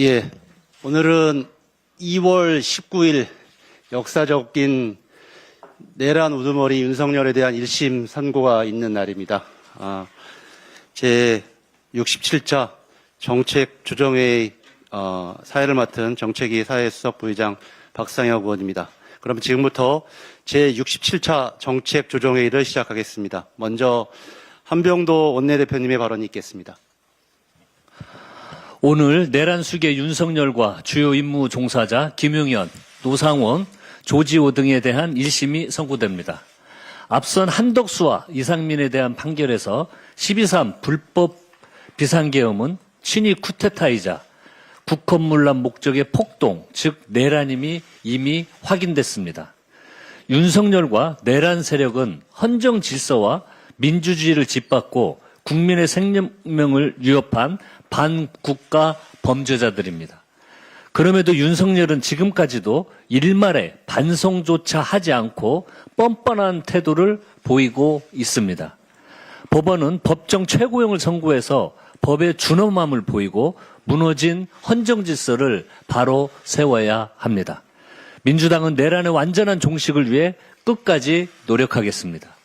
예. 오늘은 2월 19일 역사적인 내란 우두머리 윤석열에 대한 1심 선고가 있는 날입니다. 아, 제 67차 정책 조정회의 어, 사회를 맡은 정책위 사회수석 부의장 박상혁 의원입니다. 그럼 지금부터 제 67차 정책 조정회의를 시작하겠습니다. 먼저 한병도 원내대표님의 발언이 있겠습니다. 오늘 내란 수계 윤석열과 주요 임무 종사자 김용현, 노상원, 조지호 등에 대한 1심이 선고됩니다. 앞선 한덕수와 이상민에 대한 판결에서 12.3 불법 비상계엄은 친위 쿠데타이자 국헌문란 목적의 폭동, 즉 내란임이 이미 확인됐습니다. 윤석열과 내란 세력은 헌정 질서와 민주주의를 짓밟고 국민의 생명을 위협한 반국가 범죄자들입니다. 그럼에도 윤석열은 지금까지도 일말의 반성조차 하지 않고 뻔뻔한 태도를 보이고 있습니다. 법원은 법정 최고형을 선고해서 법의 준엄함을 보이고 무너진 헌정 질서를 바로 세워야 합니다. 민주당은 내란의 완전한 종식을 위해 끝까지 노력하겠습니다.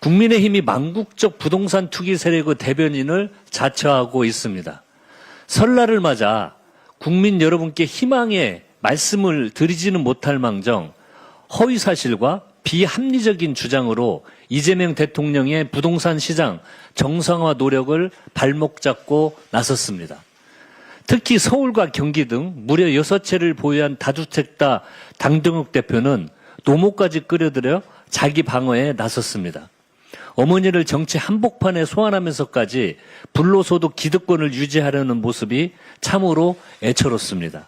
국민의힘이 망국적 부동산 투기 세력의 대변인을 자처하고 있습니다. 설날을 맞아 국민 여러분께 희망의 말씀을 드리지는 못할 망정 허위 사실과 비합리적인 주장으로 이재명 대통령의 부동산 시장 정상화 노력을 발목 잡고 나섰습니다. 특히 서울과 경기 등 무려 6채를 보유한 다주택다 당정욱 대표는 노모까지 끌어들여 자기 방어에 나섰습니다. 어머니를 정치 한복판에 소환하면서까지 불로소득 기득권을 유지하려는 모습이 참으로 애처롭습니다.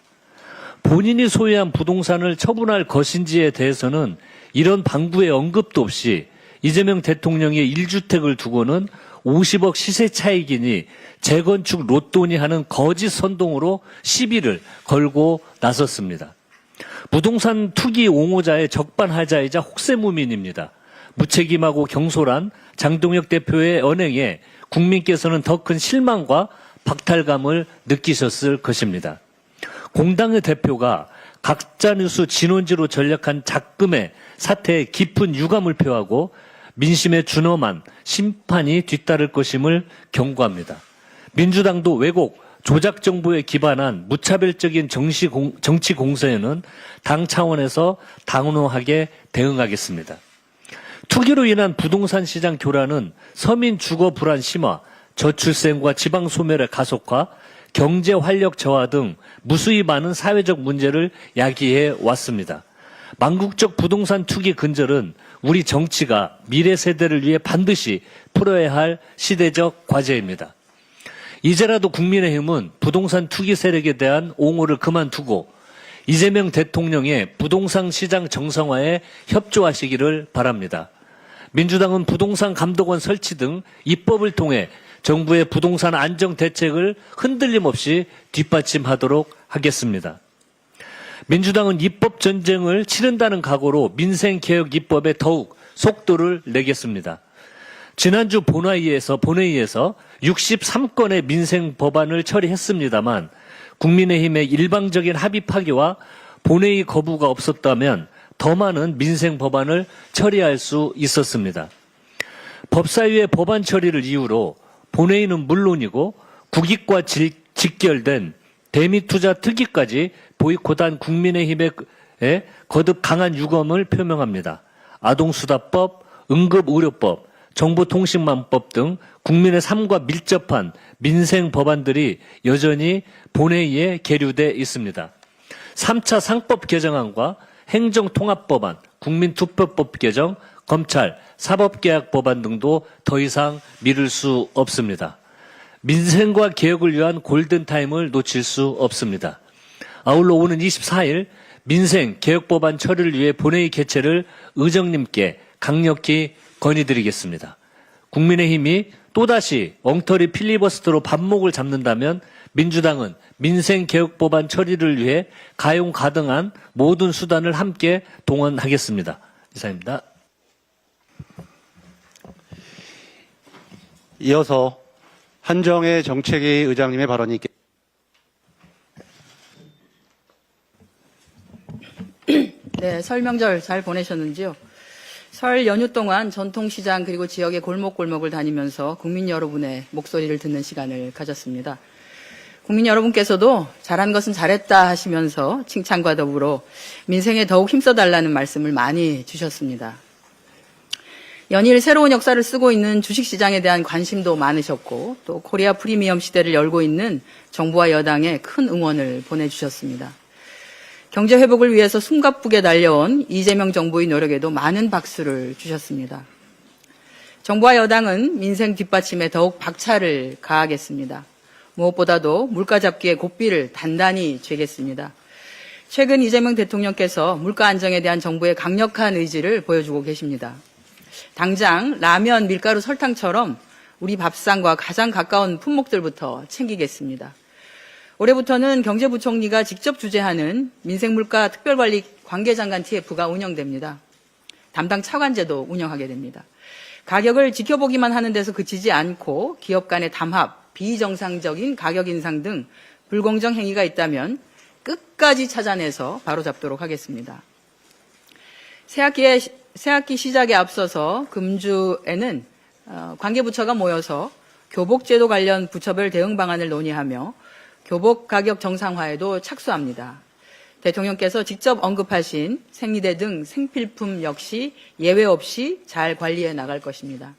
본인이 소유한 부동산을 처분할 것인지에 대해서는 이런 방구의 언급도 없이 이재명 대통령의 1주택을 두고는 50억 시세 차익이니 재건축 로또니 하는 거짓 선동으로 시비를 걸고 나섰습니다. 부동산 투기 옹호자의 적반하자이자 혹세무민입니다. 무책임하고 경솔한 장동혁 대표의 언행에 국민께서는 더 큰 실망과 박탈감을 느끼셨을 것입니다. 공당의 대표가 가짜뉴스 진원지로 전략한 작금의 사태에 깊은 유감을 표하고 민심에 준엄한 심판이 뒤따를 것임을 경고합니다. 민주당도 왜곡, 조작 정보에 기반한 무차별적인 정치 공세에는 당 차원에서 당론하게 대응하겠습니다. 투기로 인한 부동산 시장 교란은 서민 주거 불안 심화, 저출생과 지방 소멸의 가속화, 경제 활력 저하 등 무수히 많은 사회적 문제를 야기해 왔습니다. 망국적 부동산 투기 근절은 우리 정치가 미래 세대를 위해 반드시 풀어야 할 시대적 과제입니다. 이제라도 국민의힘은 부동산 투기 세력에 대한 옹호를 그만두고 이재명 대통령의 부동산 시장 정상화에 협조하시기를 바랍니다. 민주당은 부동산 감독원 설치 등 입법을 통해 정부의 부동산 안정 대책을 흔들림 없이 뒷받침하도록 하겠습니다. 민주당은 입법 전쟁을 치른다는 각오로 민생 개혁 입법에 더욱 속도를 내겠습니다. 지난주 본회의에서, 본회의에서 63건의 민생 법안을 처리했습니다만 국민의힘의 일방적인 합의 파기와 본회의 거부가 없었다면 더 많은 민생 법안을 처리할 수 있었습니다. 법사위의 법안 처리를 이유로 본회의는 물론이고 국익과 질- 직결된 대미 투자 특위까지 보이콧한 국민의힘의 에 거듭 강한 유감을 표명합니다. 아동수다법, 응급의료법, 정보통신망법 등 국민의 삶과 밀접한 민생 법안들이 여전히 본회의에 계류돼 있습니다. 3차 상법 개정안과 행정통합법안, 국민투표법 개정, 검찰, 사법개혁 법안 등도 더 이상 미룰 수 없습니다. 민생과 개혁을 위한 골든타임을 놓칠 수 없습니다. 아울러 오는 24일 민생 개혁 법안 처리를 위해 본회의 개최를 의정님께 강력히 건의드리겠습니다. 국민의힘이 또다시 엉터리 필리버스터로 반목을 잡는다면 민주당은 민생 개혁 법안 처리를 위해 가용 가능한 모든 수단을 함께 동원하겠습니다. 이상입니다. 이어서 한정의 정책위 의장님의 발언이 있겠습니다. 네, 설명절 잘 보내셨는지요? 설 연휴 동안 전통시장 그리고 지역의 골목골목을 다니면서 국민 여러분의 목소리를 듣는 시간을 가졌습니다. 국민 여러분께서도 잘한 것은 잘했다 하시면서 칭찬과 더불어 민생에 더욱 힘써달라는 말씀을 많이 주셨습니다. 연일 새로운 역사를 쓰고 있는 주식시장에 대한 관심도 많으셨고 또 코리아 프리미엄 시대를 열고 있는 정부와 여당에 큰 응원을 보내주셨습니다. 경제 회복을 위해서 숨가쁘게 달려온 이재명 정부의 노력에도 많은 박수를 주셨습니다. 정부와 여당은 민생 뒷받침에 더욱 박차를 가하겠습니다. 무엇보다도 물가 잡기에 고삐를 단단히 쥐겠습니다. 최근 이재명 대통령께서 물가 안정에 대한 정부의 강력한 의지를 보여주고 계십니다. 당장 라면, 밀가루, 설탕처럼 우리 밥상과 가장 가까운 품목들부터 챙기겠습니다. 올해부터는 경제부총리가 직접 주재하는 민생물가 특별관리 관계장관 TF가 운영됩니다. 담당 차관제도 운영하게 됩니다. 가격을 지켜보기만 하는 데서 그치지 않고 기업 간의 담합, 비정상적인 가격 인상 등 불공정 행위가 있다면 끝까지 찾아내서 바로잡도록 하겠습니다. 새학기에 새학기 시작에 앞서서 금주에는 어, 관계부처가 모여서 교복제도 관련 부처별 대응 방안을 논의하며 교복 가격 정상화에도 착수합니다. 대통령께서 직접 언급하신 생리대 등 생필품 역시 예외 없이 잘 관리해 나갈 것입니다.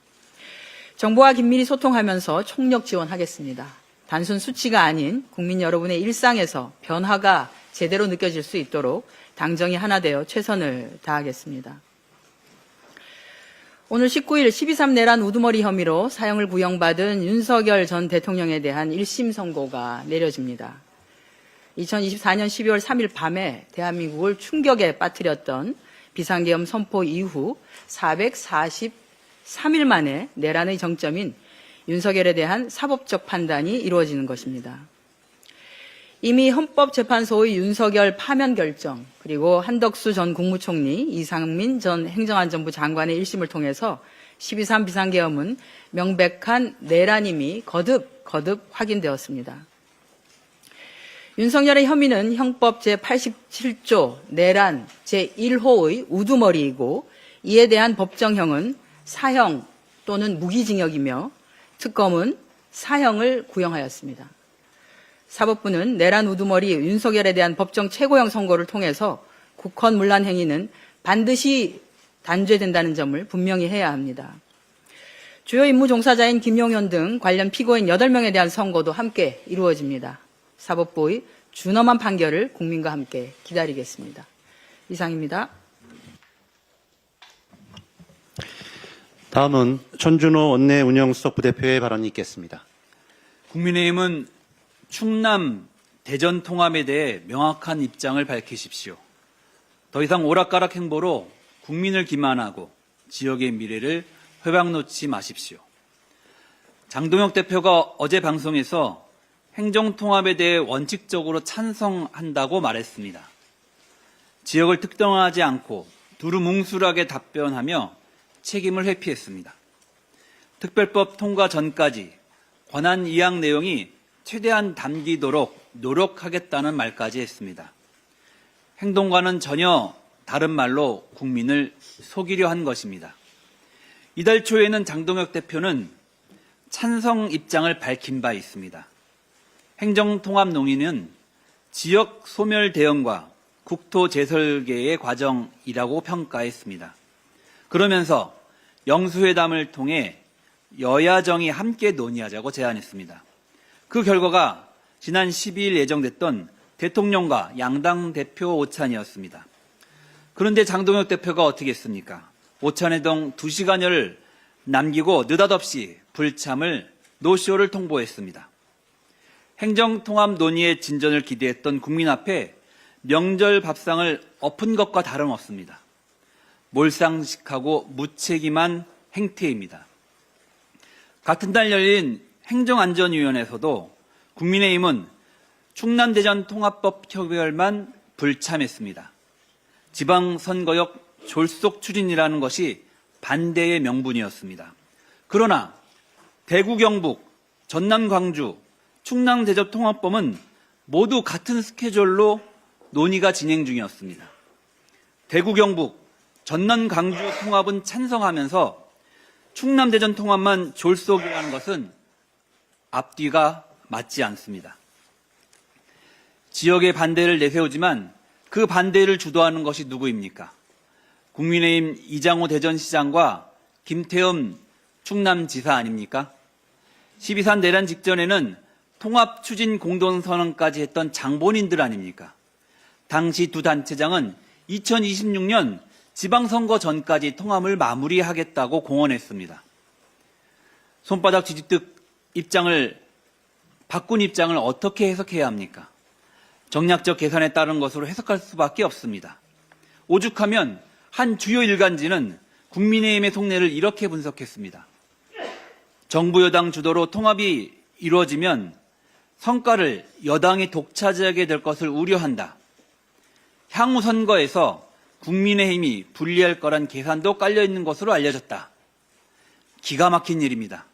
정부와 긴밀히 소통하면서 총력 지원하겠습니다. 단순 수치가 아닌 국민 여러분의 일상에서 변화가 제대로 느껴질 수 있도록 당정이 하나 되어 최선을 다하겠습니다. 오늘 19일 12.3 내란 우두머리 혐의로 사형을 구형받은 윤석열 전 대통령에 대한 1심 선고가 내려집니다. 2024년 12월 3일 밤에 대한민국을 충격에 빠뜨렸던 비상계엄 선포 이후 443일 만에 내란의 정점인 윤석열에 대한 사법적 판단이 이루어지는 것입니다. 이미 헌법재판소의 윤석열 파면 결정, 그리고 한덕수 전 국무총리, 이상민 전 행정안전부 장관의 1심을 통해서 12.3 비상계엄은 명백한 내란임이 거듭, 거듭 확인되었습니다. 윤석열의 혐의는 형법 제87조 내란 제1호의 우두머리이고 이에 대한 법정형은 사형 또는 무기징역이며 특검은 사형을 구형하였습니다. 사법부는 내란 우두머리 윤석열에 대한 법정 최고형 선고를 통해서 국헌 문란 행위는 반드시 단죄된다는 점을 분명히 해야 합니다. 주요 임무 종사자인 김용현 등 관련 피고인 8명에 대한 선고도 함께 이루어집니다. 사법부의 준엄한 판결을 국민과 함께 기다리겠습니다. 이상입니다. 다음은 천준호 원내 운영수석 부대표의 발언이 있겠습니다. 국민의힘은 충남 대전 통합에 대해 명확한 입장을 밝히십시오. 더 이상 오락가락 행보로 국민을 기만하고 지역의 미래를 회방 놓지 마십시오. 장동혁 대표가 어제 방송에서 행정통합에 대해 원칙적으로 찬성한다고 말했습니다. 지역을 특정하지 않고 두루뭉술하게 답변하며 책임을 회피했습니다. 특별법 통과 전까지 권한 이양 내용이 최대한 담기도록 노력하겠다는 말까지 했습니다. 행동과는 전혀 다른 말로 국민을 속이려 한 것입니다. 이달 초에는 장동혁 대표는 찬성 입장을 밝힌 바 있습니다. 행정통합 논의는 지역 소멸 대응과 국토 재설계의 과정이라고 평가했습니다. 그러면서 영수회담을 통해 여야정이 함께 논의하자고 제안했습니다. 그 결과가 지난 12일 예정됐던 대통령과 양당 대표 오찬이었습니다. 그런데 장동혁 대표가 어떻게 했습니까? 오찬회동 2시간여를 남기고 느닷없이 불참을 노쇼를 통보했습니다. 행정통합 논의의 진전을 기대했던 국민 앞에 명절 밥상을 엎은 것과 다름없습니다. 몰상식하고 무책임한 행태입니다. 같은 달 열린 행정안전위원회에서도 국민의힘은 충남대전 통합법 협의열만 불참했습니다. 지방선거역 졸속 추진이라는 것이 반대의 명분이었습니다. 그러나 대구 경북, 전남 광주, 충남 대접 통합법은 모두 같은 스케줄로 논의가 진행 중이었습니다. 대구 경북 전남 강주 통합은 찬성하면서 충남 대전 통합만 졸속이라는 것은 앞뒤가 맞지 않습니다. 지역의 반대를 내세우지만 그 반대를 주도하는 것이 누구입니까? 국민의힘 이장호 대전시장과 김태흠 충남지사 아닙니까? 12.3 내란 직전에는 통합 추진 공동선언까지 했던 장본인들 아닙니까? 당시 두 단체장은 2026년 지방선거 전까지 통합을 마무리하겠다고 공언했습니다. 손바닥 뒤집듯 입장을 바꾼 입장을 어떻게 해석해야 합니까? 정략적 계산에 따른 것으로 해석할 수밖에 없습니다. 오죽하면 한 주요 일간지는 국민의힘의 속내를 이렇게 분석했습니다. 정부 여당 주도로 통합이 이루어지면 성과를 여당이 독차지하게 될 것을 우려한다. 향후 선거에서 국민의힘이 불리할 거란 계산도 깔려 있는 것으로 알려졌다. 기가 막힌 일입니다.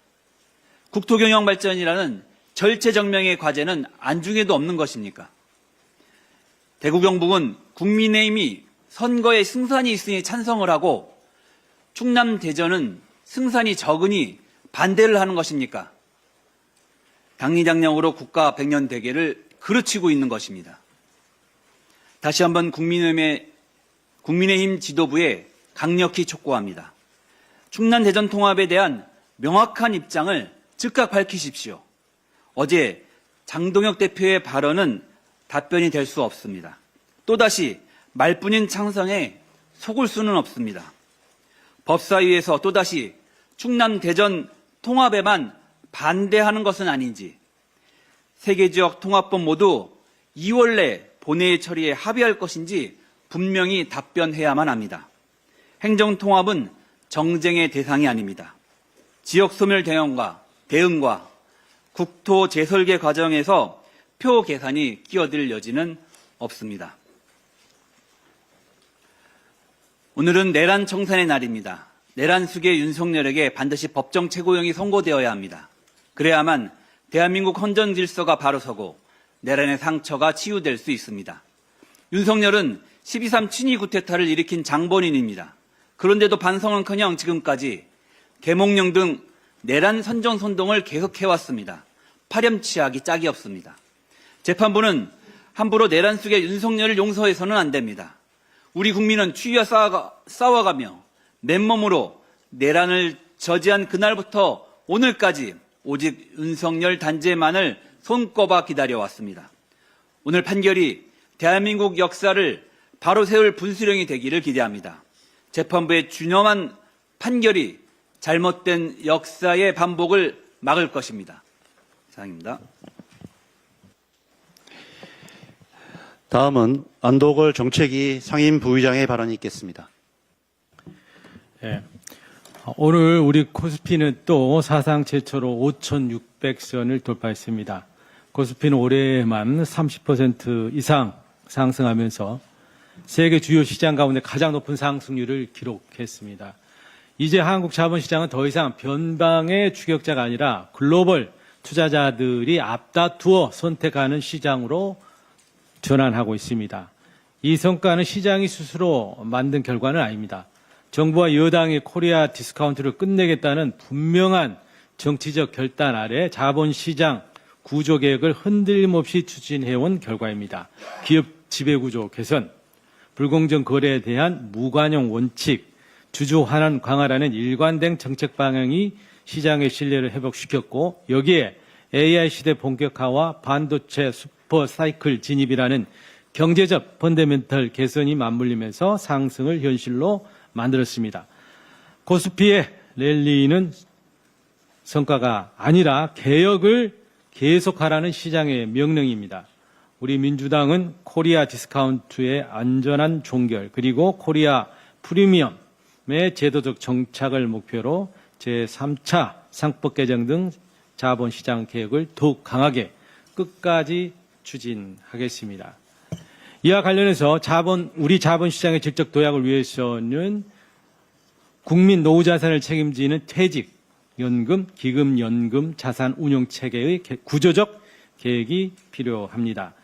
국토경영 발전이라는 절체정명의 과제는 안중에도 없는 것입니까? 대구 경북은 국민의힘이 선거에 승산이 있으니 찬성을 하고 충남 대전은 승산이 적으니 반대를 하는 것입니까? 당리장령으로 국가 백년 대계를 그르치고 있는 것입니다. 다시 한번 국민의힘의, 국민의힘 지도부에 강력히 촉구합니다. 충남 대전 통합에 대한 명확한 입장을 즉각 밝히십시오. 어제 장동혁 대표의 발언은 답변이 될 수 없습니다. 또다시 말뿐인 창성에 속을 수는 없습니다. 법사위에서 또다시 충남 대전 통합에만 반대하는 것은 아닌지 세계 지역 통합법 모두 2월 내 본회의 처리에 합의할 것인지 분명히 답변해야만 합니다. 행정 통합은 정쟁의 대상이 아닙니다. 지역 소멸 대응과 대응과 국토 재설계 과정에서 표 계산이 끼어들 여지는 없습니다. 오늘은 내란 청산의 날입니다. 내란 수계 윤석열에게 반드시 법정 최고형이 선고되어야 합니다. 그래야만 대한민국 헌정 질서가 바로 서고 내란의 상처가 치유될 수 있습니다. 윤석열은 12.3 친위 구테타를 일으킨 장본인입니다. 그런데도 반성은커녕 지금까지 계몽령 등 내란 선정 선동을 계속해왔습니다. 파렴치하기 짝이 없습니다. 재판부는 함부로 내란 속의 윤석열을 용서해서는 안 됩니다. 우리 국민은 추위와 싸워가, 싸워가 며 맨몸으로 내란을 저지한 그날부터 오늘까지 오직 윤석열 단죄만을 손꼽아 기다려왔습니다. 오늘 판결이 대한민국 역사를 바로 세울 분수령이 되기를 기대합니다. 재판부의 준엄한 판결이 잘못된 역사의 반복을 막을 것입니다. 이상입니다. 다음은 안도걸 정책위 상임 부의장의 발언이 있겠습니다. 예. 오늘 우리 코스피는 또 사상 최초로 5,600선을 돌파했습니다. 코스피는 올해만 30% 이상 상승하면서 세계 주요 시장 가운데 가장 높은 상승률을 기록했습니다. 이제 한국 자본시장은 더 이상 변방의 추격자가 아니라 글로벌 투자자들이 앞다투어 선택하는 시장으로 전환하고 있습니다. 이 성과는 시장이 스스로 만든 결과는 아닙니다. 정부와 여당이 코리아 디스카운트를 끝내겠다는 분명한 정치적 결단 아래 자본시장 구조 개혁을 흔들림 없이 추진해온 결과입니다. 기업 지배구조 개선, 불공정 거래에 대한 무관용 원칙, 주주 환원 강화라는 일관된 정책 방향이 시장의 신뢰를 회복시켰고 여기에 AI 시대 본격화와 반도체 슈퍼 사이클 진입이라는 경제적 펀더멘털 개선이 맞물리면서 상승을 현실로 만들었습니다. 코스피의 랠리는 성과가 아니라 개혁을 계속하라는 시장의 명령입니다. 우리 민주당은 코리아 디스카운트의 안전한 종결 그리고 코리아 프리미엄의 제도적 정착을 목표로 제3차 상법 개정 등 자본시장 개혁을 더욱 강하게 끝까지 추진하겠습니다. 이와 관련해서 자본 우리 자본시장의 질적 도약을 위해서는 국민 노후 자산을 책임지는 퇴직, 연금, 기금, 연금, 자산 운용 체계의 개- 구조적 계획이 필요합니다.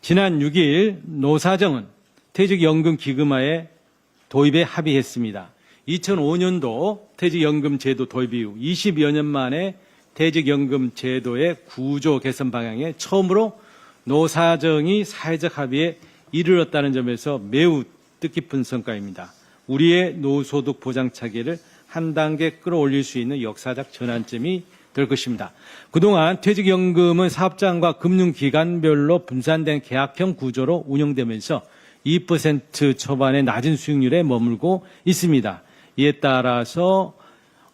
지난 6일 노사정은 퇴직연금 기금화에 도입에 합의했습니다. 2005년도 퇴직연금 제도 도입 이후 20여 년 만에 퇴직연금 제도의 구조 개선 방향에 처음으로 노사정이 사회적 합의에 이르렀다는 점에서 매우 뜻깊은 성과입니다. 우리의 노소득 보장 차기를 한 단계 끌어올릴 수 있는 역사적 전환점이 될 것입니다. 그동안 퇴직연금은 사업장과 금융기관별로 분산된 계약형 구조로 운영되면서 2% 초반의 낮은 수익률에 머물고 있습니다. 이에 따라서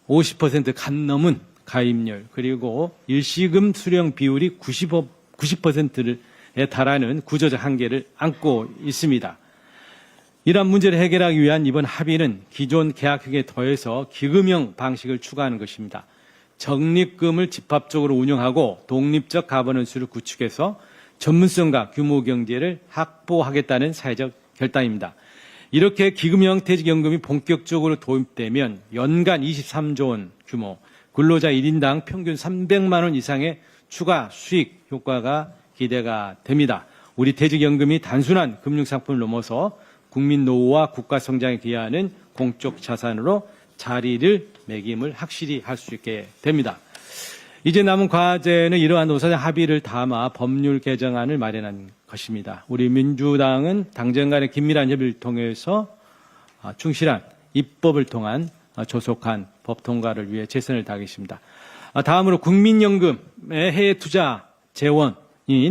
50%간 넘은 가입률 그리고 일시금 수령 비율이 95, 90%에 달하는 구조적 한계를 안고 있습니다. 이러한 문제를 해결하기 위한 이번 합의는 기존 계약형에 더해서 기금형 방식을 추가하는 것입니다. 적립금을 집합적으로 운영하고 독립적 가버넌스를 구축해서 전문성과 규모 경제를 확보하겠다는 사회적 결단입니다. 이렇게 기금형 퇴직연금이 본격적으로 도입되면 연간 23조 원 규모, 근로자 1인당 평균 300만 원 이상의 추가 수익 효과가 기대가 됩니다. 우리 퇴직연금이 단순한 금융상품을 넘어서 국민 노후와 국가 성장에 기여하는 공적 자산으로 자리를 매김을 확실히 할 수 있게 됩니다. 이제 남은 과제는 이러한 노사정 합의를 담아 법률 개정안을 마련한 것입니다. 우리 민주당은 당정 간의 긴밀한 협의를 통해서 아, 충실한 입법을 통한 아, 조속한 법 통과를 위해 최선을 다하겠습니다. 아, 다음으로 국민연금의 해외 투자 재원인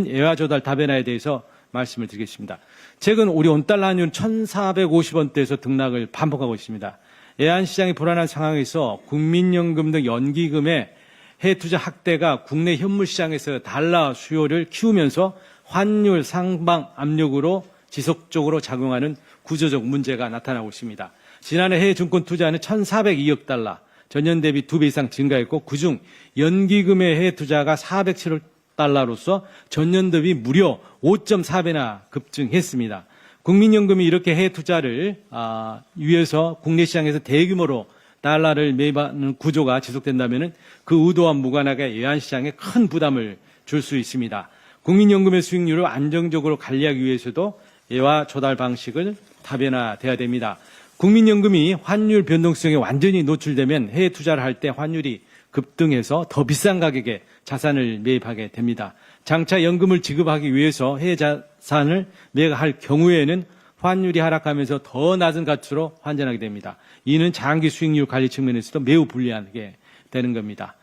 애화 조달 다변화에 대해서 말씀을 드리겠습니다. 최근 우리 온달러 환율 1,450원대에서 등락을 반복하고 있습니다. 애한시장이 불안한 상황에서 국민연금 등 연기금의 해외 투자 확대가 국내 현물 시장에서 달러 수요를 키우면서 환율 상방 압력으로 지속적으로 작용하는 구조적 문제가 나타나고 있습니다. 지난해 해외 증권 투자는 1,402억 달러, 전년 대비 두배 이상 증가했고 그중 연기금의 해외 투자가 407억 달러로서 전년 대비 무려 5.4배나 급증했습니다. 국민연금이 이렇게 해외 투자를 아, 위해서 국내 시장에서 대규모로 달러를 매입하는 구조가 지속된다면 그 의도와 무관하게 외환시장에 큰 부담을 줄 수 있습니다. 국민연금의 수익률을 안정적으로 관리하기 위해서도 예와 조달 방식을 다변화돼야 됩니다. 국민연금이 환율 변동성에 완전히 노출되면 해외 투자를 할 때 환율이 급등해서 더 비싼 가격에 자산을 매입하게 됩니다. 장차 연금을 지급하기 위해서 해외 자산을 매각할 경우에는 환율이 하락하면서 더 낮은 가치로 환전하게 됩니다. 이는 장기 수익률 관리 측면에서도 매우 불리하게 되는 겁니다.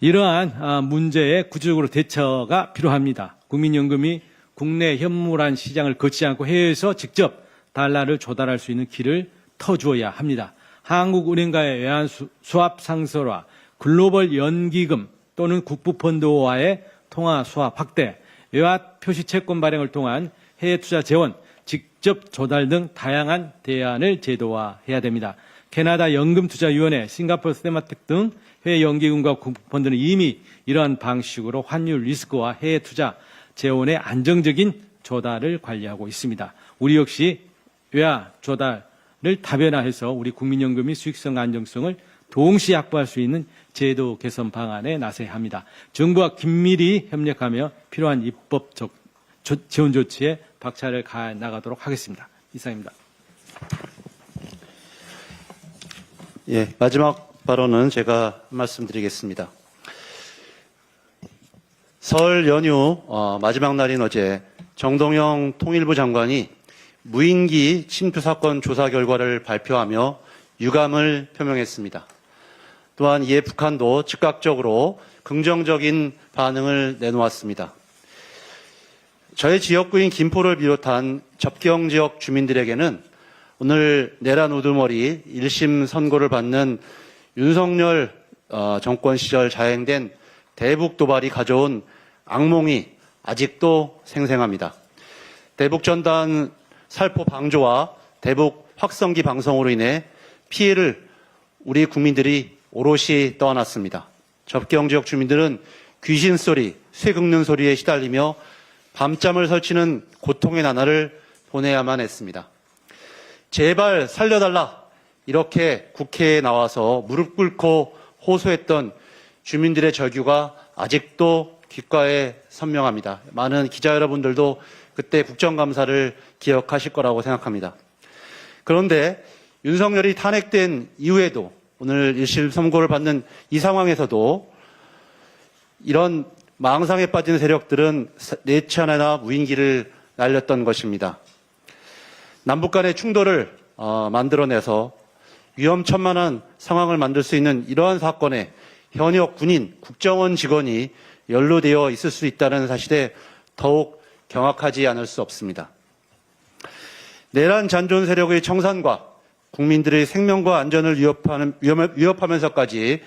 이러한 아, 문제에 구체적으로 대처가 필요합니다. 국민연금이 국내 현물한 시장을 거치지 않고 해외에서 직접 달러를 조달할 수 있는 길을 터주어야 합니다. 한국은행과의 외환 수- 수합 상설화, 글로벌 연기금 또는 국부펀드와의 통화 수합 확대, 외화 표시 채권 발행을 통한 해외 투자 재원, 직접 조달 등 다양한 대안을 제도화해야 됩니다. 캐나다 연금투자위원회, 싱가포르 스테마텍 등 해외 연기금과 국부펀드는 이미 이러한 방식으로 환율 리스크와 해외 투자 재원의 안정적인 조달을 관리하고 있습니다. 우리 역시 외화 조달을 다변화해서 우리 국민연금이 수익성 안정성을 동시에 확보할 수 있는 제도 개선 방안에 나서야 합니다. 정부와 긴밀히 협력하며 필요한 입법적 조- 지원 조치에 박차를 가해 나가도록 하겠습니다. 이상입니다. 예, 마지막 발언은 제가 말씀드리겠습니다. 설 연휴 어, 마지막 날인 어제 정동영 통일부 장관이 무인기 침투 사건 조사 결과를 발표하며 유감을 표명했습니다. 또한 이에 북한도 즉각적으로 긍정적인 반응을 내놓았습니다. 저의 지역구인 김포를 비롯한 접경 지역 주민들에게는 오늘 내란 우두머리 1심 선고를 받는 윤석열 어, 정권 시절 자행된 대북 도발이 가져온 악몽이 아직도 생생합니다. 대북 전단 살포 방조와 대북 확성기 방송으로 인해 피해를 우리 국민들이 오롯이 떠안았습니다. 접경 지역 주민들은 귀신 소리, 쇠 긁는 소리에 시달리며 밤잠을 설치는 고통의 나날을 보내야만 했습니다. 제발 살려달라 이렇게 국회에 나와서 무릎 꿇고 호소했던 주민들의 절규가 아직도 귓가에 선명합니다. 많은 기자 여러분들도 그때 국정감사를 기억하실 거라고 생각합니다. 그런데 윤석열이 탄핵된 이후에도 오늘 1심 선고를 받는 이 상황에서도 이런 망상에 빠진 세력들은 하나나 무인기를 날렸던 것입니다. 남북 간의 충돌을 어, 만들어내서 위험천만한 상황을 만들 수 있는 이러한 사건에 현역 군인, 국정원 직원이 연루되어 있을 수 있다는 사실에 더욱 경악하지 않을 수 없습니다. 내란 잔존 세력의 청산과 국민들의 생명과 안전을 위협하는, 위협하면서까지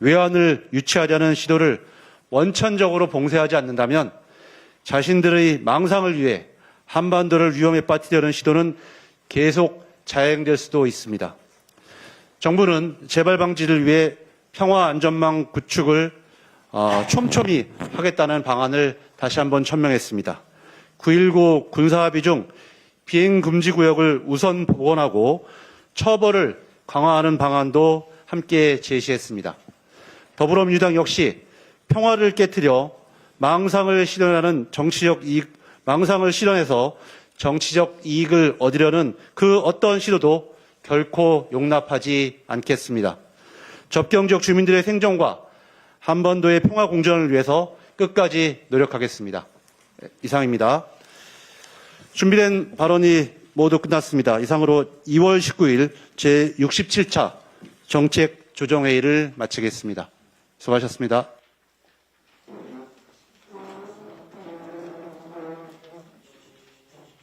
외환을 유치하려는 시도를 원천적으로 봉쇄하지 않는다면 자신들의 망상을 위해 한반도를 위험에 빠뜨리려는 시도는 계속 자행될 수도 있습니다. 정부는 재발 방지를 위해 평화 안전망 구축을 어, 촘촘히 하겠다는 방안을 다시 한번 천명했습니다. 9.19 군사합의 중 비행 금지 구역을 우선 복원하고 처벌을 강화하는 방안도 함께 제시했습니다. 더불어민주당 역시 평화를 깨뜨려 망상을 실현하는 정치적 이익, 망상을 실현해서 정치적 이익을 얻으려는 그 어떤 시도도 결코 용납하지 않겠습니다. 접경 지역 주민들의 생존과 한반도의 평화 공전을 위해서 끝까지 노력하겠습니다. 이상입니다. 준비된 발언이 모두 끝났습니다. 이상으로 2월 19일 제67차 정책 조정회의를 마치겠습니다. 수고하셨습니다.